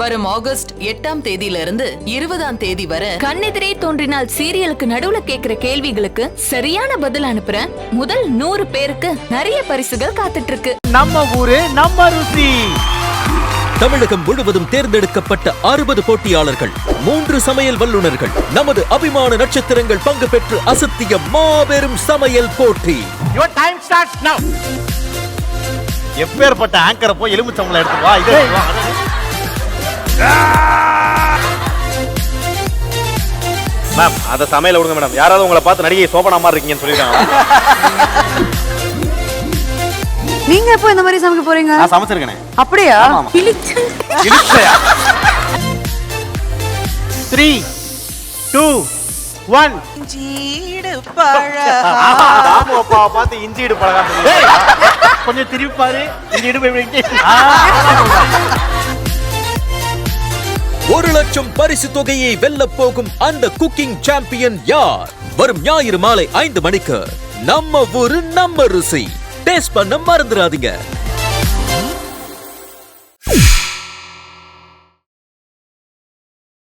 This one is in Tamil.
வரும் ஆகஸ்ட் எட்டாம் தேதியில இருந்து இருபதாம் தேதி வரை கண்ணெதிரே தோன்றினால் சீரியலுக்கு நடுவுல கேக்குற கேள்விகளுக்கு சரியான பதில் அனுப்புறேன் முதல் நூறு பேருக்கு நிறைய பரிசுகள் காத்துட்டு இருக்கு நம்ம ஊரு நம்ம ருசி. தமிழகம் முழுவதும் தேர்ந்தெடுக்கப்பட்ட அறுபது போட்டியாளர்கள் மூன்று சமையல் வல்லுநர்கள் நமது அபிமான நட்சத்திரங்கள் பங்கு பெற்று அசத்திய மாபெரும் சமையல் போட்டி யுவர் டைம் ஸ்டார்ட் நவ எப்பேற்பட்ட ஆங்கரை போய் எலுமிச்சம்பளம் எடுத்து வா மேம் அத சமையல விடுங்க மேடம் யாராவது உங்களை பார்த்து நடிகை சோபனா மாதிரி இருக்கீங்கன்னு சொல்லிருக்காங்க நீங்க எப்போ இந்த மாதிரி சமைக்க போறீங்க? நான் சமைச்சிருக்கேனே. அப்படியா? இழுச்சையா த்ரீ டூ ஒன் ராமு அப்பாவை பார்த்து இஞ்சி இடு பழகாம கொஞ்சம் திருப்பி பாரு. இந்த இடுப்பு எப்படி இருக்கு? ஒரு லட்சம் பரிசு தொகையை வெல்ல போகும் அந்த குக்கிங் சாம்பியன் யார்? வரும் ஞாயிறு மாலை ஐந்து மணிக்கு நம்ம ஊரு நம்ம ருசி. டேஸ்ட் பண்ண மறந்துடாதீங்க